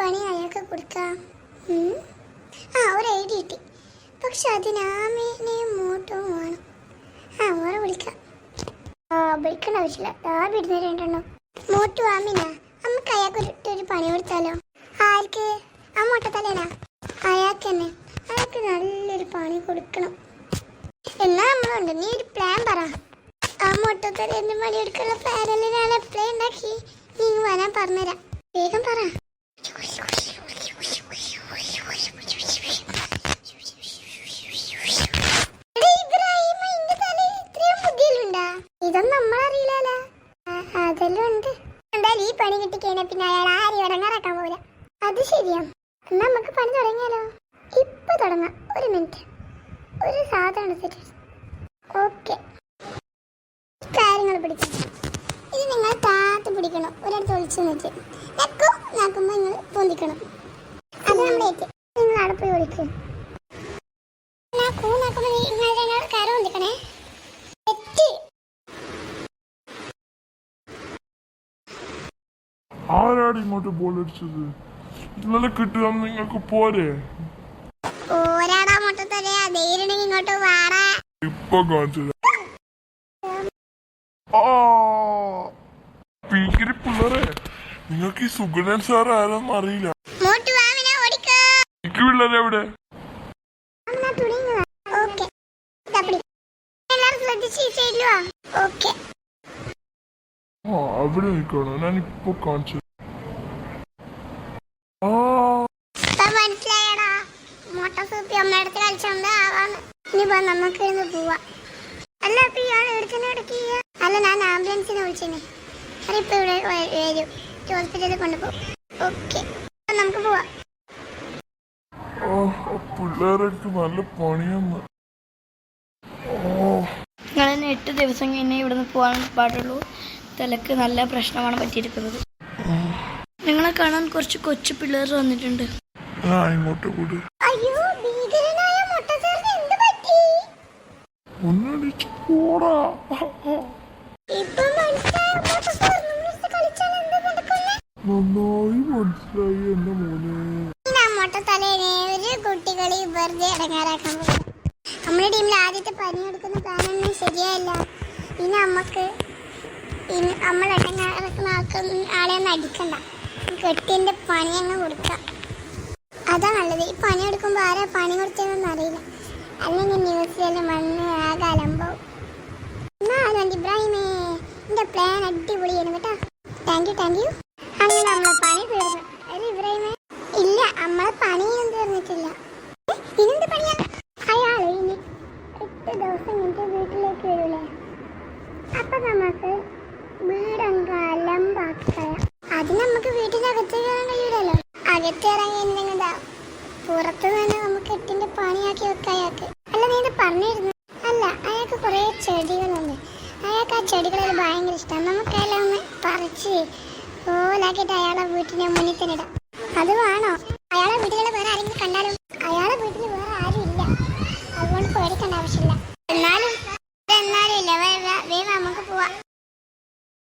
പണി അയാൾക്ക് കൊടുക്കാം. ആ ഒരു ഐഡിയ കിട്ടി. പക്ഷെ അതിനാമേനെ മോട്ടോ മോട്ടും വേണം. ആ ഓറെ വിളിക്കാം. ആ വിളിക്കേണ്ട ആവശ്യമില്ല. ആ വിടുന്ന രണ്ടെണ്ണം. മോട്ടു ആമിന. നമുക്ക് അയാൾക്ക് ഒരു പണി കൊടുത്താലോ? ആർക്ക്? ആ മൊട്ടത്തലേനാ അയാൾക്ക് തന്നെ അയാൾക്ക് നല്ലൊരു പണി കൊടുക്കണം. എന്നാ നമ്മളുണ്ട്. നീ ഒരു പ്ലാൻ പറ. ആ മൊട്ടത്തലേന്റെ പണി എടുക്കാനുള്ള പ്ലാനെല്ലാം ഞാൻ എപ്പോഴേ ഉണ്ടാക്കി നീ വരാൻ പറഞ്ഞുതരാം. അതെല്ലാം ഉണ്ട് എന്തായാലും ഈ പണി കിട്ടിക്കഴിഞ്ഞാൽ പിന്നെ അയാൾ ആരെയും ഇറങ്ങാറാക്കാൻ പോകില്ല അത് ശരിയാ. എന്നാ നമുക്ക് പണി തുടങ്ങിയാലോ? ഇപ്പൊ തുടങ്ങാം. ഒരു മിനിറ്റ് ഒരു സാധനം എടുത്തിട്ട്. ഓക്കെ കാര്യങ്ങൾ പിടിക്കണം ഇത് നിങ്ങൾ താത്ത് പിടിക്കണം. ഒരിടത്ത് ഒളിച്ചു നിൽക്ക് നക്കു നാക്കുമ്പോ നിങ്ങൾ പൊന്തിക്കണം. അത് നമ്മുടെ നിങ്ങൾ അവിടെ പോയി ഒളിക്കും നാക്കു നാക്കുമ്പോ നിങ്ങൾ രണ്ടാൾ കയറി പൊന്തിക്കണേ തെറ്റ് ആരാണ് ഇങ്ങോട്ട് ബോൾ അടിച്ചത്? ഇന്നലെ കിട്ടുക നിങ്ങൾക്ക് പോരെ? ഇപ്പൊ കാണിച്ചത്. പിള്ളേരെ നിങ്ങൾക്ക് ഈ സുഗണൻ സാർ ആരാന്ന് അറിയില്ല. എനിക്ക് പിള്ളേരെ എവിടെ? ഓക്കെ. ആ അവിടെ നിൽക്കണോ ഞാൻ ഇപ്പൊ കാണിച്ചു മനസ്സിലായടാ. മുട്ട സൂപ്പി അമ്മയടുത്ത് കളിച്ചോണ്ട് ആവാന്ന്. പോ നമുക്ക് പോവാ. അല്ല അപ്പൊ ഇയാൾ എടുക്കുന്ന ഇടയ്ക്ക് അല്ല ഞാൻ ആംബുലൻസിനെ വിളിച്ചേനെ. അതിപ്പോ ഇവിടെ വരും. ഹോസ്പിറ്റലിൽ കൊണ്ടുപോകും. ഓക്കെ. നമുക്ക് പോവാം. പിള്ളേരൊക്കെ നല്ല പണിയെന്ന്. ഓ. ഞങ്ങൾ എട്ട് ദിവസം കഴിഞ്ഞേ ഇവിടുന്ന് പോകാൻ പാടുള്ളൂ. തലക്ക് നല്ല പ്രശ്നമാണ് പറ്റിയിരിക്കുന്നത്. നിങ്ങളെ കാണാൻ കുറച്ച് കൊച്ചു പിള്ളേർ വന്നിട്ടുണ്ട്. ഞാൻ ഇങ്ങോട്ട് കൂടി. അയ്യോ ഭീകരനായ മുട്ട ചേർന്ന് എന്ത് പറ്റി? ഒന്നടിച്ച് മനസ്സിലായോ? മുട്ട കളിച്ചാൽ എന്ത് നടക്കുന്നെ? നന്നായി മനസ്സിലായി എന്റെ മോനെ. കുട്ടികളെ വെറുതെ ഇടങ്ങാറാക്കാൻ പോകും നമ്മുടെ ടീമിൽ ആദ്യത്തെ പനി കൊടുക്കുന്ന പ്ലാനൊന്നും ശരിയായില്ല. ഇനി നമുക്ക് ഇനി നമ്മൾ ഇടങ്ങാറാക്കുന്ന ആൾക്ക് ആളെ അടിക്കണ്ട. കെട്ടിന്റെ പണി അങ്ങ് കൊടുക്കാം. അതാ നല്ലത്. ഈ പണി എടുക്കുമ്പോൾ ആരാ പണി കൊടുത്തതെന്നൊന്നും അറിയില്ല. അല്ലെങ്കിൽ ന്യൂസിലെല്ലാം വന്ന് ആകെ അലമ്പാവും എന്നാ ഇബ്രാഹിമേ. എന്റെ പ്ലാൻ അടിപൊളിയാണ് കേട്ടോ. താങ്ക് യു താങ്ക് യു അങ്ങനെ നമ്മളെ പണി തീർന്നു. അല്ല ഇബ്രാഹിമേ. ഇല്ല നമ്മളെ പണിയൊന്നും തീർന്നിട്ടില്ല. ഏ, ഇനെന്ത് പണിയാ? അയാൾ ഇനി എട്ട് ദിവസം എന്റെ വീട്ടിലേക്ക് വരൂലേ? അപ്പം നമുക്ക് വീടങ്കാലം പാക്കയ അത് നമുക്ക് വീട്ടിനകത്ത് കയറാൻ കഴിയൂലല്ലോ. അകത്തിറങ്ങി എന്തെങ്കിലും പുറത്തു തന്നെ നമുക്ക് എട്ടിന്റെ പണിയാക്കി വെക്കാം അയാൾക്ക്. അല്ല നീ പറഞ്ഞിരുന്നു. അല്ല അയാൾക്ക് കുറേ ചെടികളുണ്ട്. അയാൾക്ക് ആ ചെടികളൊക്കെ ഭയങ്കര ഇഷ്ടമാണ് നമുക്ക് അയാളെ ഒന്ന് പറിച്ച് ഓലാക്കിയിട്ട് അയാളെ വീട്ടിന്റെ മുന്നിൽ തന്നെ ഇടാം. അത് വേണോ? അയാളെ വീട്ടിലുള്ള വേറെ ആരെങ്കിലും കണ്ടാലും അയാളെ വീട്ടിൽ വേറെ ആരും ഇല്ല. അതുകൊണ്ട് പേടിക്കേണ്ട ആവശ്യമില്ല.